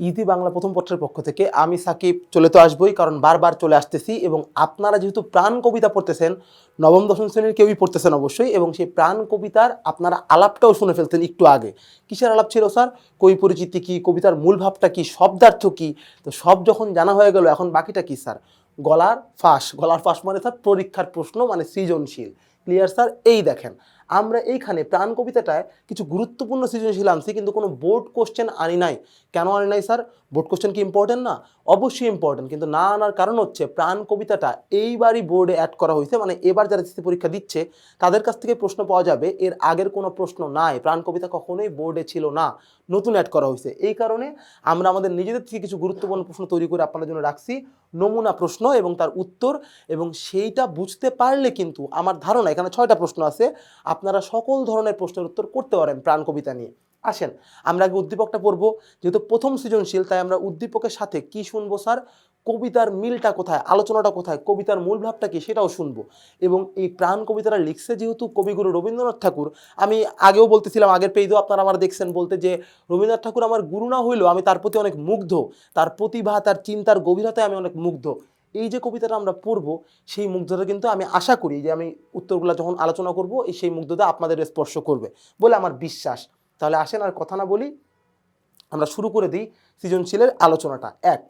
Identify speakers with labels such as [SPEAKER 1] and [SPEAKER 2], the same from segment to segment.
[SPEAKER 1] ইতি বাংলা প্রথম পত্রের পক্ষ থেকে আমি সাকিব চলে তো আসবই, কারণ বারবার চলে আসতেছি এবং আপনারা যেহেতু প্রাণ কবিতা পড়তেছেন, নবম, দশম শ্রেণির কেউই পড়তেছেন অবশ্যই এবং সেই প্রাণ কবিতার আপনারা আলাপটাও শুনে ফেলতেন একটু আগে। কিসের আলাপ ছিল স্যার? কবি পরিচিতি কী? কবিতার মূল ভাবটা কি? শব্দার্থ কি? তো সব যখন জানা হয়ে গেল, এখন বাকিটা কি স্যার? গলার ফাঁস। গলার ফাঁস মানে স্যার, পরীক্ষার প্রশ্ন মানে সৃজনশীল। Clear sir? এই দেখেন। আমরা এইখানে প্রাণ কবিতাটায় কিছু গুরুত্বপূর্ণ সৃজনশীল আনছি কিন্তু কোনো বোর্ড কোশ্চেন আনি নাই। কেন আনি নাই স্যার বোর্ড কোশ্চেন কি ইম্পর্টেন্ট না? অবশ্যই ইম্পর্টেন্ট কিন্তু না আনার কারণ হচ্ছে প্রাণ কবিতাটা এইবারই বোর্ডে অ্যাড করা হয়েছে মানে এবার যারা এসএসসি পরীক্ষা দিচ্ছে, তাদের কাছ থেকে প্রশ্ন পাওয়া যাবে, এর আগের কোনো প্রশ্ন নাই। প্রাণ কবিতা কখনোই বোর্ডে ছিল না, নতুন অ্যাড করা হয়েছে। এই কারণে আমরা আমাদের নিজেদের থেকে কিছু গুরুত্বপূর্ণ প্রশ্ন তৈরি করে আপনাদের জন্য রাখছি। নমুনা প্রশ্ন এবং তার উত্তর এবং সেইটা বুঝতে পারলে কিন্তু আমার ধারণা, এখানে ছয়টা প্রশ্ন আছে, আপনারা সকল ধরনের প্রশ্নের উত্তর করতে পারেন প্রাণ কবিতা নিয়ে। আসেন, আমরা আগে উদ্দীপকটা পড়ব, যেহেতু প্রথম সৃজনশীল, তাই আমরা উদ্দীপকের সাথে কি শুনব, স্যার? কবিতার মিলটা কোথায়? আলোচনাটা কোথায়? কবিতার মূল ভাবটা কি? সেটাও শুনব। এবং এই প্রাণ কবিতাটা লিখছে যেহেতু কবিগুরু রবীন্দ্রনাথ ঠাকুর, আমি আগেও বলতেছিলাম, আগের পেজেও আপনারা আমার দেখছেন বলতে যে, রবীন্দ্রনাথ ঠাকুর আমার গুরু না হইলেও আমি তার প্রতি অনেক মুগ্ধ। তার প্রতিভা, তার চিন্তার গভীরতায় আমি অনেক মুগ্ধ। এই যে কবিতাটা আমরা পড়ব, সেই মুগ্ধতা কিন্তু আমি আশা করি যে আমি উত্তরগুলো যখন আলোচনা করব, এই সেই মুগ্ধতা আপনাদের স্পর্শ করবে বলে আমার বিশ্বাস। তাহলে আসেন আর কথা না বলি, আমরা শুরু করে দিই সৃজনশীলের আলোচনাটা। এক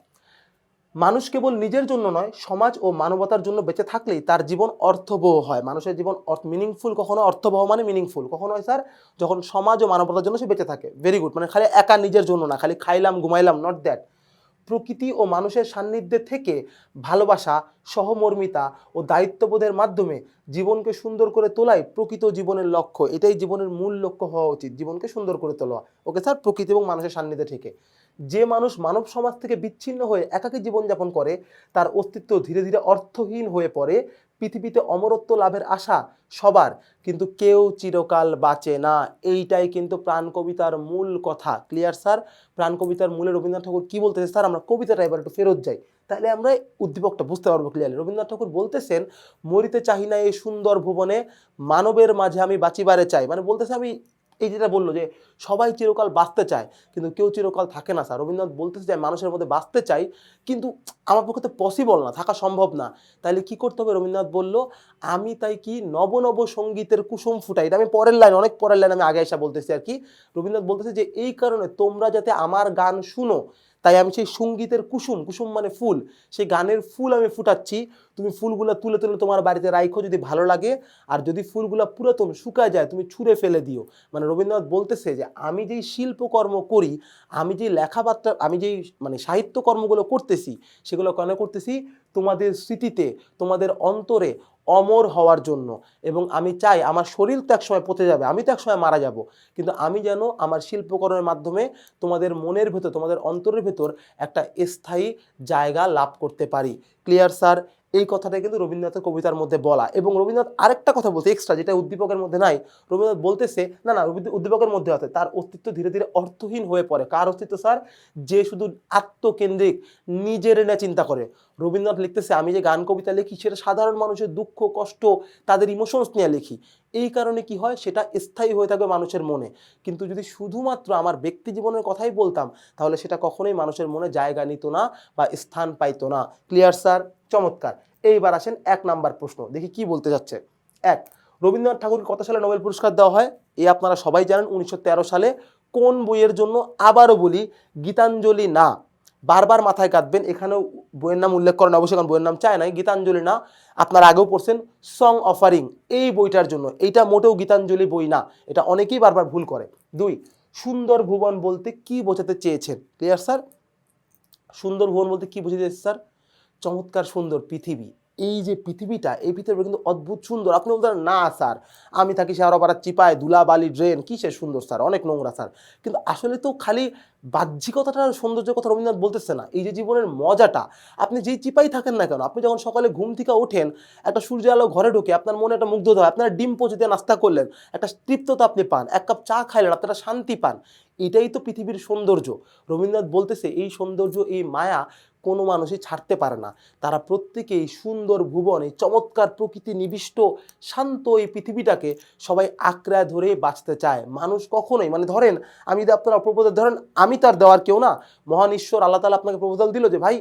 [SPEAKER 1] মানুষ কেবল নিজের জন্য নয়, সমাজ ও মানবতার জন্য বেঁচে থাকলেই তার জীবন অর্থবহ হয়। মানুষের জীবন অর্থ মিনিংফুল কখনো অর্থবহ মানে মিনিংফুল কখনো হয় স্যার, যখন সমাজ ও মানবতার জন্য সে বেঁচে থাকে। ভেরি গুড মানে খালি একা নিজের জন্য না, খালি খাইলাম, ঘুমাইলাম নট দ্যাট প্রকৃতি ও মানুষের সান্নিধ্যে থেকে ভালোবাসা, সহমর্মিতা ও দায়িত্ববোধের মাধ্যমে জীবনকে সুন্দর করে তোলাই প্রকৃত জীবনের লক্ষ্য। এটাই জীবনের মূল লক্ষ্য হওয়া উচিত, জীবনকে সুন্দর করে তোলা। ওকে স্যার, প্রকৃতি এবং মানুষের সান্নিধ্যে থেকে। যে মানুষ মানব সমাজ থেকে বিচ্ছিন্ন হয়ে একাকী জীবনযাপন করে, তার অস্তিত্ব ধীরে ধীরে অর্থহীন হয়ে পড়ে। পৃথিবীতে অমরত্ব লাভের আশা সবার, কিন্তু কেউ চিরকাল বাঁচে না। এইটাই কিন্তু প্রাণ কবিতার মূল কথা। ক্লিয়ার স্যার প্রাণ কবিতার মূলে রবীন্দ্রনাথ ঠাকুর কী বলতেছে? স্যার আমরা কবিতাটা এবার একটু ফেরত যাই। তাহলে আমরা উদ্দীপকটা বুঝতে পারব ক্লিয়ারলি রবীন্দ্রনাথ ঠাকুর বলতেছেন, মরিতে চাহি না এই সুন্দর ভুবনে, মানবের মাঝে আমি বাঁচিবারে চাই। মানে বলতেছে আমি এই যেটা বলল যে সবাই চিরকাল বাঁচতে চায়, কিন্তু কেউ চিরকাল থাকে না স্যার রবীন্দ্রনাথ বলতেছে যে মানুষের মধ্যে বাঁচতে চাই, কিন্তু আমার পক্ষে তো পসিবল না, থাকা সম্ভব না। তাহলে কি করতে হবে? রবীন্দ্রনাথ বলল, আমি তাই কি নবনব নব সঙ্গীতের কুসুম ফুটাই। এটা আমি পরের লাইন অনেক পরের লাইন আমি আগে এসে বলতেছি আর কি। রবীন্দ্রনাথ বলতেছে যে, এই কারণে তোমরা যাতে আমার গান শুনো তাই আমি সেই সঙ্গীতের কুসুম কুসুম মানে ফুল, সেই গানের ফুল আমি ফুটাচ্ছি। তুমি ফুলগুলো তুলে তুলে তোমার বাড়িতে রাইখো যদি ভালো লাগে, আর যদি ফুলগুলো পুরাতন শুকায় যায়, তুমি ছুঁড়ে ফেলে দিও। মানে রবীন্দ্রনাথ বলতেছে যে, আমি যেই শিল্পকর্ম করি, আমি যেই লেখাবার্তা আমি যেই মানে সাহিত্যকর্মগুলো করতেছি, সেগুলো কেন করতেছি? তোমাদের স্মৃতিতে, তোমাদের অন্তরে অমর হওয়ার জন্য। এবং আমি চাই আমার শরীর তো একসময় পচে যাবে, আমি তো একসময় মারা যাব। কিন্তু আমি যেন আমার শিল্পকর্মের মাধ্যমে তোমাদের মনের ভেতর, তোমাদের অন্তরের ভেতর একটা স্থায়ী জায়গা লাভ করতে পারি। Clear, sir? এই কথাটা কিন্তু রবীন্দ্রনাথের কবিতার মধ্যে বলা। এবং রবীন্দ্রনাথ আরেকটা কথা বলছে এক্সট্রা যেটা উদ্দীপকের মধ্যে নাই। রবীন্দ্রনাথ বলতেছে, না না উদ্দীপকের মধ্যে আছে। তার অস্তিত্ব ধীরে ধীরে অর্থহীন হয়ে পড়ে। কার অস্তিত্ব, স্যার? যে শুধু আত্মকেন্দ্রিক, নিজের না চিন্তা করে। রবীন্দ্রনাথ লিখতেছে, আমি যে গান, কবিতা লিখি, সেটা সাধারণ মানুষের দুঃখ, কষ্ট, তাদের ইমোশনস নিয়ে লিখি। এই কারণে কি হয়? সেটা স্থায়ী হয়ে থাকবে মানুষের মনে। কিন্তু যদি শুধুমাত্র আমার ব্যক্তি জীবনের কথাই বলতাম, তাহলে সেটা কখনোই মানুষের মনে জায়গা নিত না বা স্থান পাইতো না। ক্লিয়ার স্যার চমৎকার। এইবার আসেন এক নাম্বার প্রশ্ন, দেখি কি বলতে যাচ্ছে। এক, রবীন্দ্রনাথ ঠাকুরকে কত সালে নোবেল পুরস্কার দেওয়া হয়? এই আপনারা সবাই জানেন উনিশশো তেরো সালে। কোন বইয়ের জন্য আবারও বলি, গীতাঞ্জলি না? বারবার মাথায় কাটবেন এখানেও বইয়ের নাম উল্লেখ করেন অবশ্যই, কারণ বইয়ের নাম চায় নাই গীতাঞ্জলি না। আপনারা আগেও পড়ছেন সং অফারিং এই বইটার জন্য। এইটা মোটেও গীতাঞ্জলি বই না, এটা অনেকেই বারবার ভুল করে। দুই, সুন্দর ভুবন বলতে কি বোঝাতে চেয়েছেন? ক্লিয়ার স্যার সুন্দর ভুবন বলতে কি বোঝাতে চেয়েছে স্যার চমৎকার সুন্দর পৃথিবী। এই যে পৃথিবীটা, এই পৃথিবীটা কিন্তু অদ্ভুত সুন্দর। আপনি বলতেন না, স্যার, আমি থাকি শেয়ারপাড়া চিপায় ধুলা বালি ড্রেন, কিসের সুন্দর, স্যার? অনেক নোংরা, স্যার। কিন্তু আসলে তো খালি বাহ্যিকতাটার সৌন্দর্যের কথা রবীন্দ্রনাথ বলতেছে না। এই যে জীবনের মজাটা, আপনি যেই চিপাই থাকেন না কেন, আপনি যখন সকালে ঘুম থেকে ওঠেন, একটা সূর্য আলো ঘরে ঢুকে আপনার মনে একটা মুগ্ধতা হয় আপনার ডিম পচে দিয়ে নাস্তা করলেন, একটা তৃপ্ততা আপনি পান, এক কাপ চা খাইলেন, আপনারা শান্তি পান। এটাই তো পৃথিবীর সৌন্দর্য। রবীন্দ্রনাথ বলতেছে, এই সৌন্দর্য, এই মায়া কোনো মানুষই ছাড়তে পারে না। তারা প্রত্যেকেই সুন্দর ভুবন এই চমৎকার প্রকৃতি নিবিষ্ট, শান্ত এই পৃথিবীটাকে সবাই আঁকড়ায় ধরে বাঁচতে চায়। মানুষ কখনোই মানে ধরেন, আমি যদি আপনারা প্রপোজাল ধরেন আমি তার দেওয়ার কেউ না, মহান ঈশ্বর আল্লাহ তালা আপনাকে প্রপোজাল দিল যে, ভাই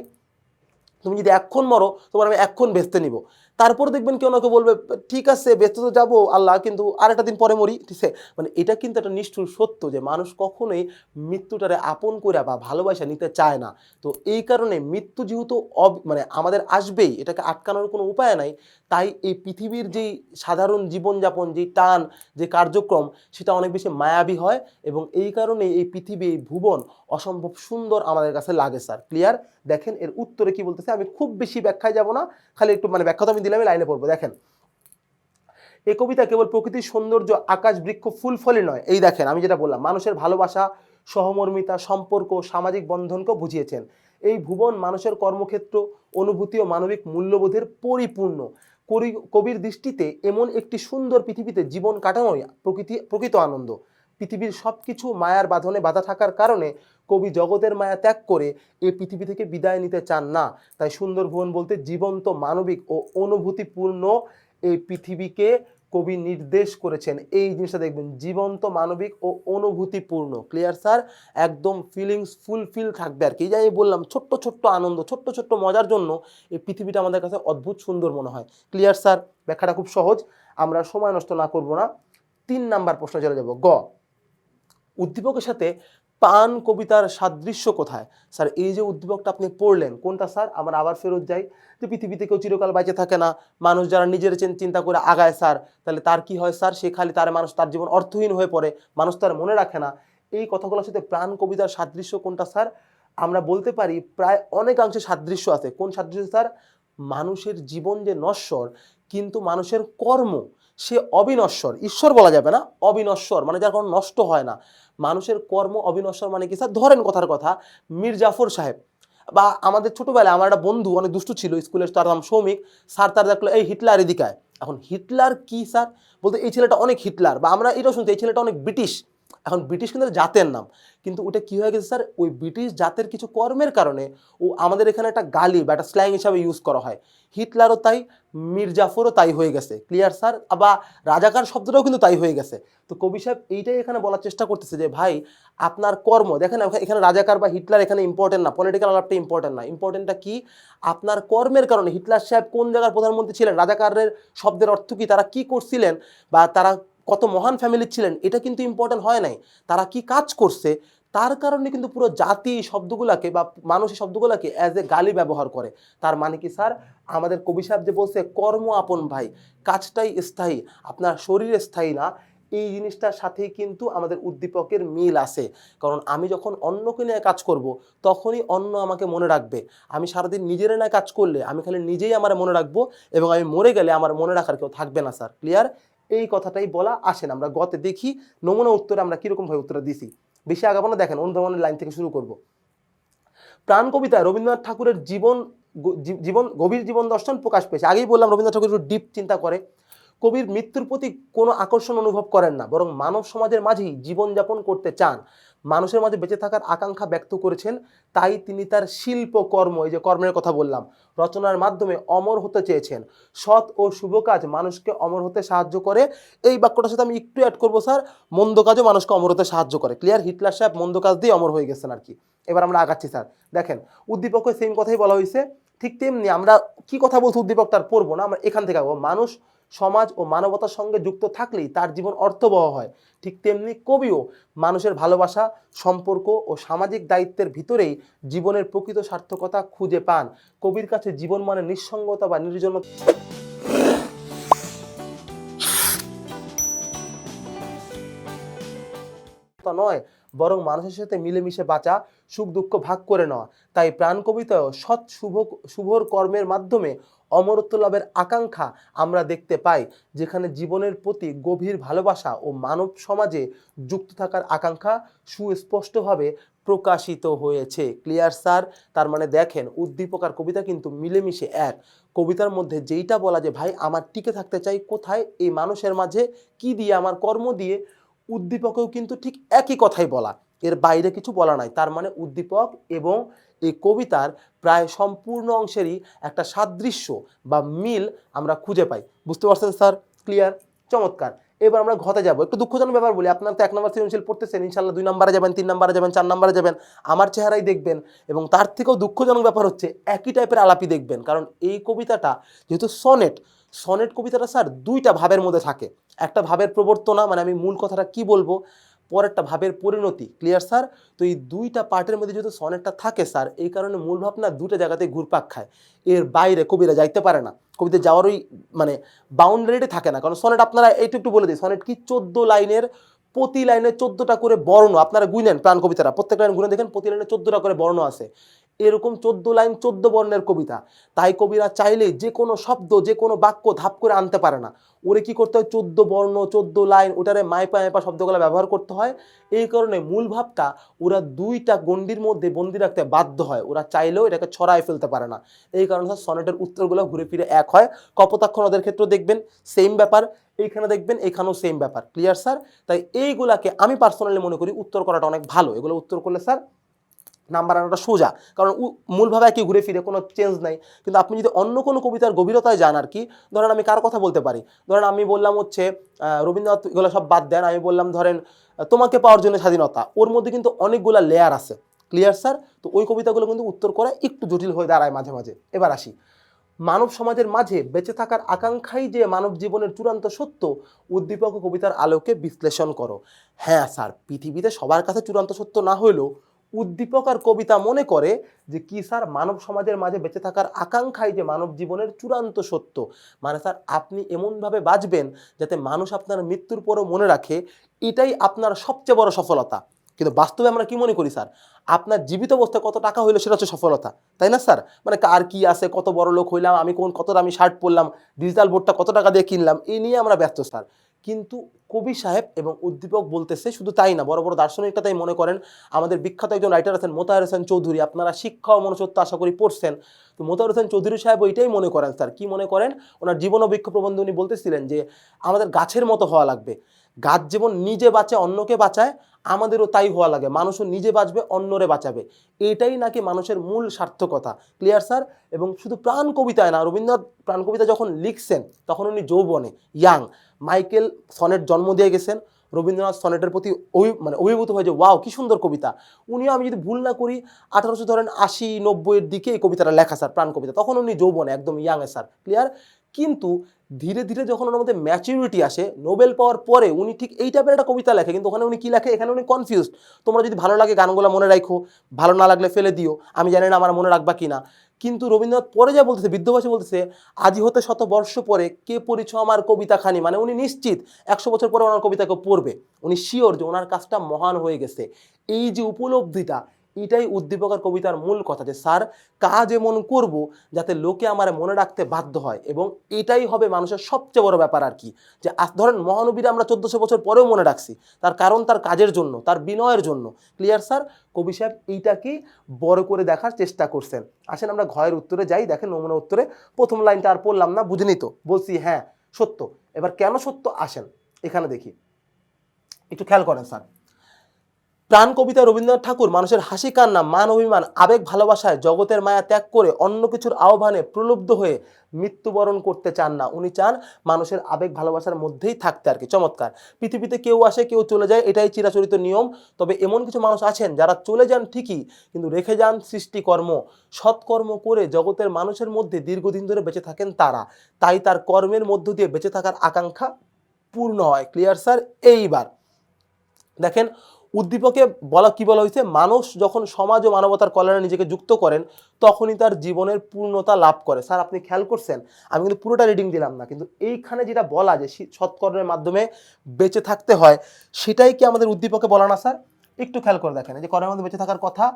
[SPEAKER 1] তুমি যদি এক্ষণ মরো, তোমার আমি এক্ষণ বেচতে নিব। তারপর দেখবেন কেউ না বলবে, ঠিক আছে, বেচতে তো যাব, আল্লাহ, কিন্তু আরেকটা দিন পরে মরি। ঠিক আছে? মানে এটা কিন্তু একটা নিষ্ঠুর সত্য যে মানুষ কখনোই মৃত্যুটারে আপন করে বা ভালোবাসা নিতে চায় না। তো এই কারণে মৃত্যু যেহেতু অব মানে আমাদের আসবেই, এটাকে আটকানোর কোনো উপায় নাই, তাই এই পৃথিবীর যেই সাধারণ জীবনযাপন, যেই টান, যে কার্যক্রম, সেটা অনেক বেশি মায়াবী হয় এবং এই কারণে এই পৃথিবী, এই ভুবন অসম্ভব সুন্দর আমাদের কাছে লাগে, স্যার। ক্লিয়ার? দেখেন, এর উত্তরে কি বলতেছে, আমি খুব বেশি ব্যাখ্যায় যাব না, খালি একটু মানে ব্যাখ্যা তো আমি দিলাম লাইনে পড়ব। দেখেন এই কবিতা কেবল প্রকৃতির সৌন্দর্য, আকাশ, বৃক্ষ, ফুল ফলে নয়। এই দেখেন, আমি যেটা বললাম, মানুষের ভালোবাসা, সহমর্মিতা, সম্পর্ক, সামাজিক বন্ধনকেও বুঝিয়েছেন। এই ভুবন মানুষের কর্মক্ষেত্র, অনুভূতি ও মানবিক মূল্যবোধের পরিপূর্ণ। কবির দৃষ্টিতে এমন একটি সুন্দর পৃথিবীতে জীবন কাটানোই প্রকৃতি প্রকৃত আনন্দ। পৃথিবীর সব কিছু মায়ার বাঁধনে বাধা থাকার কারণে কবি জগতের মায়া ত্যাগ করে এই পৃথিবী থেকে বিদায় নিতে চান না। তাই সুন্দর ভুবন বলতে জীবন্ত, মানবিক ও অনুভূতিপূর্ণ এই পৃথিবীকে কবি নির্দেশ করেছেন। এই জিনিসটা দেখবেন, জীবন্ত, মানবিক ও অনুভূতিপূর্ণ। ক্লিয়ার স্যার একদম ফিলিংস ফুলফিল থাকবে আর কি। এই যে আমি বললাম, ছোট্ট ছোট্ট আনন্দ, ছোট্ট ছোট্ট মজার জন্য এই পৃথিবীটা আমাদের কাছে অদ্ভুত সুন্দর মনে হয়। ক্লিয়ার স্যার ব্যাখ্যাটা খুব সহজ। আমরা সময় নষ্ট না করব না। তিন নাম্বার প্রশ্ন চলে যাব। গ উদ্দীপকের সাথে পান কবিতার সাদৃশ্য কোথায়? স্যার, এই যে উদ্দীপকটা আপনি পড়লেন, কোনটা স্যার? আমার আবার ফেরত যাই। যে পৃথিবীতে কেউ চিরকাল বেঁচে থাকে না, মানুষ যারা নিজের চিন- চিন্তা করে আগায় স্যার, তাহলে তার কি হয় স্যার? সে খালি তার মানুষ, তার জীবন অর্থহীন হয়ে পড়ে, মানুষ তার মনে রাখে না। এই কথাগুলোর সাথে প্রাণ কবিতার সাদৃশ্য কোনটা স্যার? আমরা বলতে পারি প্রায় অনেকাংশে সাদৃশ্য আছে। কোন সাদৃশ্য স্যার? মানুষের জীবন যে নশ্বর, কিন্তু মানুষের কর্ম সে অবিনশ্বর। ঈশ্বর বলা যাবে না, অবিনশ্বর মানে যার কোনো নষ্ট হয় না। মানুষের কর্ম অবিনশ্বর মানে কি স্যার? ধরেন কথার কথা, মীর জাফর সাহেব। বা আমাদের ছোটোবেলায় আমার একটা বন্ধু, অনেক দুষ্টু ছিল, স্কুলের তার নাম শ্রমিক স্যার তার দেখল, এই হিটলার এদিকায় এখন হিটলার কি স্যার? বলতে এই ছেলেটা অনেক হিটলার, বা আমরা এটাও শুনছি, এই ছেলেটা অনেক ব্রিটিশ। এখন ব্রিটিশ কিন্তু জাতের নাম, কিন্তু ওটা কি হয়ে গেছে স্যার? ওই ব্রিটিশ জাতের কিছু কর্মের কারণে ও আমাদের এখানে একটা গালি বা একটা স্ল্যাং হিসাবে ইউজ করা হয়। হিটলারও তাই, মির্জাফরও তাই হয়ে গেছে। Clear sir? বা রাজাকার শব্দটাও কিন্তু তাই হয়ে গেছে। তো কবি সাহেব এইটাই এখানে বলার চেষ্টা করতেছে যে, ভাই, আপনার কর্ম, দেখেন এখা- এখানে রাজাকার বা হিটলার এখানে ইম্পর্টেন্ট না পলিটিক্যাল আলাপটা ইম্পর্টেন্ট না। ইম্পর্টেন্টটা কি? আপনার কর্মের কারণে হিটলার সাহেব কোন জায়গার প্রধানমন্ত্রী ছিলেন? রাজাকারের শব্দের অর্থ কি? তারা কি করছিলেন? বা তারা কত মহান ফ্যামিলির ছিলেন, এটা কিন্তু ইম্পর্টেন্ট হয় নাই। তারা কি কাজ করছে, তার কারণে কিন্তু পুরো জাতি শব্দগুলাকে বা মানুষ শব্দগুলাকে অ্যাজ এ গালি ব্যবহার করে। তার মানে কি স্যার আমাদের কবি সাহেব যে বলছে, কর্ম আপন ভাই, কাজটাই স্থায়ী, আপনার শরীর স্থায়ী না। এই জিনিসটার সাথেই কিন্তু আমাদের উদ্দীপকের মিল আছে। কারণ আমি যখন অন্যকে নিয়ে কাজ করব, তখনই অন্য আমাকে মনে রাখবে। আমি সারাদিন নিজের নিয়ে কাজ করলে, আমি খালি নিজেই আমার মনে রাখব এবং আমি মরে গেলে আমার মনে রাখার কেউ থাকবে না স্যার ক্লিয়ার এই কথাটাই বলা আসেন আমরা গতে দেখি নমুনা উত্তরে আমরা কীরকমভাবে উত্তর দিছি। বেশি আগাবো না, দেখেন অনুধাবনের লাইন থেকে শুরু করব। প্রাণ কবিতায় রবীন্দ্রনাথ ঠাকুরের জীবন জীবন, গভীর জীবন দর্শন প্রকাশ পেয়েছে। আগেই বললাম, রবীন্দ্রনাথ ঠাকুর ডিপ চিন্তা করে। কবির মৃত্যুর প্রতি কোনো আকর্ষণ অনুভব করেন না, বরং মানব সমাজের মাঝেই জীবনযাপন করতে চান। মানুষের মাঝে বেঁচে থাকার আকাঙ্ক্ষা ব্যক্ত করেছেন, তাই তিনি তার শিল্প কর্ম এই যে কর্মের কথা বললাম, রচনার মাধ্যমে অমর হতে চেয়েছেন। সৎ ও শুভ কাজ মানুষকে অমর হতে সাহায্য করে। এই বাক্যটার সাথে আমি একটু অ্যাড করব, স্যার। মন্দ কাজও মানুষকে অমর হতে সাহায্য করে। ক্লিয়ার হিটলার সাহেব মন্দ কাজ দিয়ে অমর হয়ে গেছেন আর কি। এবার আমরা আগাচ্ছি, স্যার। দেখেন, উদ্দীপকে সেম কথাই বলা হয়েছে। ঠিক তেমনি আমরা কি কথা বলছি উদ্দীপকটার পড়ব না, আমরা এখান থেকে আগবো। মানুষ সমাজ ও মানবতার সঙ্গে যুক্ত থাকলেই তার জীবন অর্থবহ হয়। ঠিক তেমনি কবিও মানুষের ভালোবাসা, সম্পর্ক ও সামাজিক দায়িত্বের ভিতরেই জীবনের প্রকৃত সার্থকতা খুঁজে পান। কবির কাছে জীবন মানে নিঃসঙ্গতা বা নির্জনতা। তা নয়, বরং মানুষের সাথে মিলেমিশে বাঁচা, সুখ দুঃখ ভাগ করে নেওয়া। তাই প্রাণ কবিতায় সৎ, শুভ, শুভর কর্মের মাধ্যমে অমরত্ব লাভের আকাঙ্ক্ষা আমরা দেখতে পাই, যেখানে জীবনের প্রতি গভীর ভালোবাসা ও মানব সমাজে যুক্ত থাকার আকাঙ্ক্ষা সুস্পষ্টভাবে প্রকাশিত হয়েছে। Clear, sir? তার মানে দেখেন, উদ্দীপক আর কবিতা কিন্তু মিলেমিশে এক। কবিতার মধ্যে যেইটা বলা যে, ভাই, আমার টিকে থাকতে চাই কোথায়? এই মানুষের মাঝে কি দিয়ে, আমার কর্ম দিয়ে? উদ্দীপকেও কিন্তু ঠিক একই কথাই বলা। এর বাইরে কিছু বলা নাই। তার মানে উদ্দীপক এবং এই কবিতার প্রায় সম্পূর্ণ অংশেরই একটা সাদৃশ্য বা মিল আমরা খুঁজে পাই। বুঝতে পারছেন স্যার? ক্লিয়ার চমৎকার। এবার আমরা ঘতে যাব। একটু দুঃখজনক ব্যাপার বলি, আপনার তো এক নম্বর সৃজনশীল পড়তেছেন ইনশাল্লাহ দুই নম্বরে যাবেন, তিন নম্বরে যাবেন, চার নম্বরে যাবেন, আমার চেহারাই দেখবেন এবং তার থেকেও দুঃখজনক ব্যাপার হচ্ছে একই টাইপের আলাপি দেখবেন। কারণ এই কবিতাটা যেহেতু সনেট সনেট কবিতাটা স্যার দুইটা ভাবের মধ্যে থাকে। একটা ভাবের প্রবর্তনা মানে আমি মূল কথাটা কি বলব? পরেরটা ভাবের পরিণতি ক্লিয়ার স্যার তো এই দুইটা পার্টের মধ্যে যেহেতু সনেটটা থাকে স্যার এই কারণে মূল ভাবনা দুটো জায়গাতে ঘুরপাক খায়। এর বাইরে কবিরা যাইতে পারে না। কবিতে যাওয়ার ওই মানে বাউন্ডারিটা থাকে না। কারণ সনেট আপনারা এইটু একটু বলে দিই, সনেট কি চোদ্দ লাইনের, প্রতি লাইনে চোদ্দটা করে বর্ণ আপনারা গুনেন প্রাণ কবিতারা। প্রত্যেক লাইন গুনে দেখেন, প্রতি লাইনে চোদ্দটা করে বর্ণ আছে। এরকম চোদ্দ লাইন, চোদ্দ বর্ণের কবিতা। তাই কবিরা চাইলে যে কোনো শব্দ, যে কোনো বাক্য ধাপ করে আনতে পারে না। ওরে কি করতে হয়? চোদ্দ বর্ণ, চোদ্দ লাইন, ওটারে মাইপা মাইপা শব্দগুলো ব্যবহার করতে হয়। এই কারণে মূল ভাবটা ওরা দুইটা গণ্ডির মধ্যে বন্দি রাখতে বাধ্য হয়। ওরা চাইলেও এটাকে ছড়ায় ফেলতে পারে না। এই কারণে সনেটের উত্তরগুলো ঘুরে ফিরে এক হয়। কপোতাক্ষ নদের ক্ষেত্রেও দেখবেন সেম ব্যাপার। এইখানে দেখবেন, এখানেও সেম ব্যাপার। ক্লিয়ার স্যার তাই এইগুলাকে আমি পার্সোনালি মনে করি উত্তর করাটা অনেক ভালো। এগুলো উত্তর করলে স্যার নাম্বার আনাটা সোজা। কারণ মূলভাবে একই ঘুরে ফিরে কোনো চেঞ্জ নাই। কিন্তু আপনি যদি অন্য কোনো কবিতার গভীরতায় যান আর কি, ধরেন আমি কার কথা বলতে পারি? ধরেন আমি বললাম হচ্ছে রবীন্দ্রনাথ, এগুলো সব বাদ দেন। আমি বললাম ধরেন তোমাকে পাওয়ার জন্য স্বাধীনতা। ওর মধ্যে কিন্তু অনেকগুলা লেয়ার আছে। ক্লিয়ার স্যার তো ওই কবিতাগুলো কিন্তু উত্তর করা একটু জটিল হয়ে দাঁড়ায় মাঝে মাঝে। এবার আসি। মানব সমাজের মাঝে বেঁচে থাকার আকাঙ্ক্ষাই যে মানব জীবনের চূড়ান্ত সত্য, উদ্দীপক কবিতার আলোকে বিশ্লেষণ করো। হ্যাঁ স্যার পৃথিবীতে সবার কাছে চূড়ান্ত সত্য না হলেও উদ্দীপক আর কবিতা মনে করে যে কি স্যার মানব সমাজের মাঝে বেঁচে থাকার আকাঙ্ক্ষাই যে মানব জীবনের চূড়ান্ত সত্য। মানে স্যার, আপনি এমনভাবে বাঁচবেন যাতে মানুষ আপনার মৃত্যুর পরও মনে রাখে, এটাই আপনার সবচেয়ে বড় সফলতা। কিন্তু বাস্তবে আমরা কি মনে করি স্যার? আপনার জীবিত অবস্থায় কত টাকা হইল সেটা হচ্ছে সফলতা। তাই না স্যার? মানে কার কি আছে, কত বড় লোক হইলাম, আমি কোন কত দামি শার্ট পরলাম ডিজিটাল বোর্ডটা কত টাকা দিয়ে কিনলাম এই নিয়ে আমরা ব্যস্ত স্যার। কিন্তু কবি সাহেব এবং উদ্দীপক বলতেছে শুধু তাই না, বড় বড় দার্শনিকটা তাই মনে করেন, আমাদের বিখ্যাত একজন রাইটার আছেন মোতাহার হোসেন চৌধুরী, আপনারা শিক্ষা ও মনুষ্যত্ব আশা করি পড়ছেন। তো মোতাহার হোসেন চৌধুরী সাহেব ওইটাই মনে করেন স্যার কি মনে করেন? ওনার জীবন বৃক্ষ প্রবন্ধ উনি বলতেছিলেন যে, আমাদের গাছের মতো হওয়া লাগবে। গাছ যেমন নিজে বাঁচে, অন্যকে বাঁচায়, আমাদেরও তাই হওয়া লাগে। মানুষও নিজে বাঁচবে, অন্যরে বাঁচাবে। এটাই নাকি মানুষের মূল সার্থকতা। ক্লিয়ার স্যার এবং শুধু প্রাণ কবিতায় না, রবীন্দ্রনাথ প্রাণ কবিতা যখন লিখছেন, তখন উনি যৌবনে ইয়াং মাইকেল সনেট জন্ম দিয়ে গেছেন। রবীন্দ্রনাথ সনেটের প্রতি অভি মানে অভিভূত হয়ে যে, ওয়াও, কি সুন্দর কবিতা। উনিও, আমি যদি ভুল না করি, আঠারোশো ধরেন আশি, নব্বইয়ের দিকে এই কবিতাটা লেখা স্যার প্রাণ কবিতা। তখন উনি যৌবনে, একদম ইয়াং স্যার ক্লিয়ার কিন্তু ধীরে ধীরে যখন ওনার মধ্যে ম্যাচিউরিটি আসে নোবেল পাওয়ার পরে উনি ঠিক এই টাইপের একটা কবিতা লেখে। কিন্তু ওখানে উনি কী লেখে? এখানে উনি কনফিউজড তোমরা যদি ভালো লাগে গানগুলো মনে রাখো, ভালো না লাগলে ফেলে দিও। আমি জানি না আমার মনে রাখবা কি না কিন্তু রবীন্দ্রনাথ পরে যা বলতেছে বিদ্যভাষী বলতেছে, আজি হতে শত বর্ষ পরে কে পরিচ আমার কবিতা খানি মানে উনি নিশ্চিত একশো বছর পরে ওনার কবিতাকে পড়বে। উনি শিওর যে ওনার কাজটা মহান হয়ে গেছে। এই যে উপলব্ধিটা এটাই উদ্দীপকের কবিতার মূল কথা যে, স্যার, কাজ এমন করব যাতে লোকে আমার মনে রাখতে বাধ্য হয়। এবং এটাই হবে মানুষের সবচেয়ে বড় ব্যাপার আর কি, যে ধরেন মহানবীরা আমরা চোদ্দোশো বছর পরেও মনে রাখছি, তার কারণ তার কাজের জন্য, তার বিনয়ের জন্য। Clear sir? কবি সাহেব এইটাকেই বড় করে দেখার চেষ্টা করছেন। আসেন আমরা ঘয়ের উত্তরে যাই, দেখেন নমুনা উত্তরে প্রথম লাইনটা আর পড়লাম না বুঝিনি তো বলছি হ্যাঁ সত্য। এবার কেন সত্য? আসেন, এখানে দেখি। একটু খেয়াল করেন, স্যার। প্রাণ কবিতা রবীন্দ্রনাথ ঠাকুর মানুষের হাসি, কান্না, মান, অভিমান, আবেগ, ভালোবাসায় জগতের মায়া ত্যাগ করে অন্য কিছুর আহ্বানে প্রলুব্ধ হয়ে মৃত্যুবরণ করতে চান না। উনি চান মানুষের আবেগ, ভালোবাসার মধ্যেই থাকতে আর কি। চমৎকার। পৃথিবীতে কেউ আসে, কেউ চলে যায়, এটাই চিরাচরিত নিয়ম। তবে এমন কিছু মানুষ আছেন যারা চলে যান ঠিকই, কিন্তু রেখে যান সৃষ্টিকর্ম। সৎকর্ম করে জগতের মানুষের মধ্যে দীর্ঘদিন ধরে বেঁচে থাকেন তারা। তাই তার কর্মের মধ্য দিয়ে বেঁচে থাকার আকাঙ্ক্ষা পূর্ণ হয়। Clear, sir? এইবার। দেখেন উদ্দীপকে বলা, কি বলা হয়েছে? মানুষ যখন সমাজ ও মানবতার কল্যাণে নিজেকে যুক্ত করেন, তখনই তার জীবনের পূর্ণতা লাভ করে। স্যার, আপনি খেয়াল করছেন? আমি কিন্তু পুরোটা রিডিং দিলাম না, কিন্তু এইখানে যেটা বলা যে সৎকর্মের মাধ্যমে বেঁচে থাকতে হয়, সেটাই কি আমাদের উদ্দীপকে বলা না, স্যার? একটু খেয়াল করে দেখেন যে কর্মের মধ্যে বেঁচে থাকার কথা,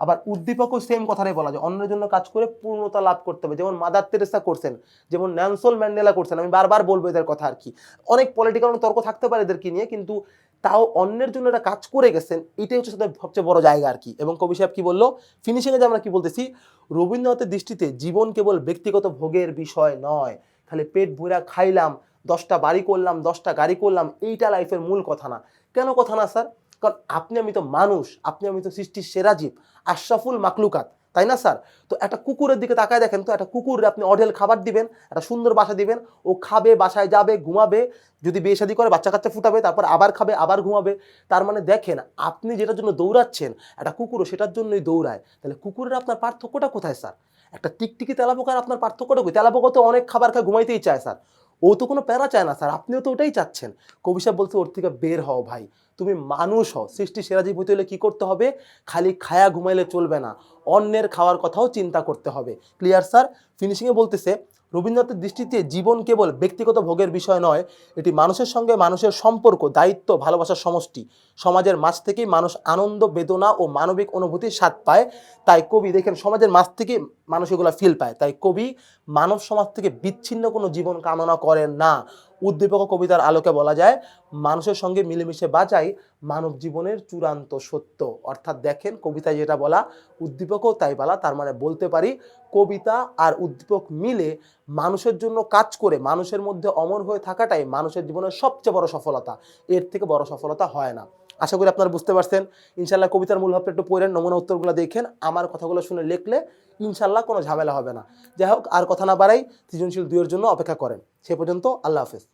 [SPEAKER 1] আবার উদ্দীপকও সেম কথাটাই বলা যায় অন্যের জন্য কাজ করে পূর্ণতা লাভ করতে হবে। যেমন মাদার তেরেসা করছেন, যেমন ন্যানসোল ম্যান্ডেলা করছেন, আমি বারবার বলব এদের কথা আর কি। অনেক পলিটিক্যাল তর্ক থাকতে পারে এদেরকে নিয়ে, কিন্তু তাও অন্যের জন্য একটা কাজ করে গেছেন, এটাই হচ্ছে তাদের সবচেয়ে বড় জায়গা আর কি। এবং কবি সাহেব কি বলল? ফিনিশিংয়ে যে আমরা কি বলতেছি, রবীন্দ্রনাথের দৃষ্টিতে জীবন কেবল ব্যক্তিগত ভোগের বিষয় নয়। খালি পেট ভরা খাইলাম, দশটা বাড়ি করলাম, দশটা গাড়ি করলাম, এইটা লাইফের মূল কথা না। কেন কথা না স্যার কারণ আপনি আমি তো মানুষ, আপনি আমি তো সৃষ্টির সেরা জীব, আশরাফুল মাকলুকাত। তাই না, স্যার? তো একটা কুকুরের দিকে তাকায় দেখেন তো, একটা কুকুরে আপনি অঢেল খাবার দিবেন, একটা সুন্দর বাসা দিবেন, ও খাবে, বাসায় যাবে, ঘুমাবে, যদি বিয়ে শাদি করে, বাচ্চা কাচ্চা ফুটাবে, তারপর আবার খাবে, আবার ঘুমাবে, তার মানে দেখেন আপনি যেটার জন্য দৌড়াচ্ছেন, একটা কুকুরও সেটার জন্যই দৌড়ায়। তাহলে কুকুরের আপনার পার্থক্যটা কোথায়, স্যার? একটা টিকটিকি তেলাপোকার আপনার পার্থক্যটা কই তেলাপোকা তো অনেক খাবার খায়, ঘুমাইতেই চায়, স্যার। ও তো কোনো প্যারা চায় না, স্যার। আপনিও তো ওটাই চাচ্ছেন। কবি সাহেব বলছে, ওর থেকে বের হও ভাই। তুমি মানুষ হও। সৃষ্টি সেরা জীব হলে কী করতে হবে? খালি খায়া ঘুমাইলে চলবে না। অন্যের খাওয়ার কথাও চিন্তা করতে হবে। Clear sir? ফিনিশিংয়ে বলতেছে, রবীন্দ্রনাথের দৃষ্টিতে জীবন কেবল ব্যক্তিগত ভোগের বিষয় নয়, এটি মানুষের সঙ্গে মানুষের সম্পর্ক, দায়িত্ব, ভালোবাসার সমষ্টি। সমাজের মাঝ থেকেই মানুষ আনন্দ, বেদনা ও মানবিক অনুভূতির স্বাদ পায়। তাই কবি দেখেন, সমাজের মাঝ থেকে মানুষ এগুলো ফিল পায়। তাই কবি মানব সমাজ থেকে বিচ্ছিন্ন কোনো জীবন কামনা করেন না। উদ্দীপক কবিতার আলোকে বলা যায়, মানুষের সঙ্গে মিলেমিশে বাঁচাই মানব জীবনের চূড়ান্ত সত্য। অর্থাৎ দেখেন, কবিতায় যেটা বলা উদ্দীপকও তাই বলা, তার মানে বলতে পারি, কবিতা আর উদ্দীপক মিলে মানুষের জন্য কাজ করে, মানুষের মধ্যে অমর হয়ে থাকাটাই মানুষের জীবনের সবচেয়ে বড় সফলতা। এর থেকে বড় সফলতা হয় না। আশা করি আপনারা বুঝতে পারছেন। ইনশাল্লাহ কবিতার মূল ভাবটা একটু পড়েন, নমুনা উত্তরগুলো দেখেন, আমার কথাগুলো শুনে লিখলে ইনশাল্লাহ কোনো ঝামেলা হবে না। যাই হোক, আর কথা না বাড়াই, সৃজনশীল দুইয়ের জন্য অপেক্ষা করেন। সে পর্যন্ত আল্লাহ হাফেজ।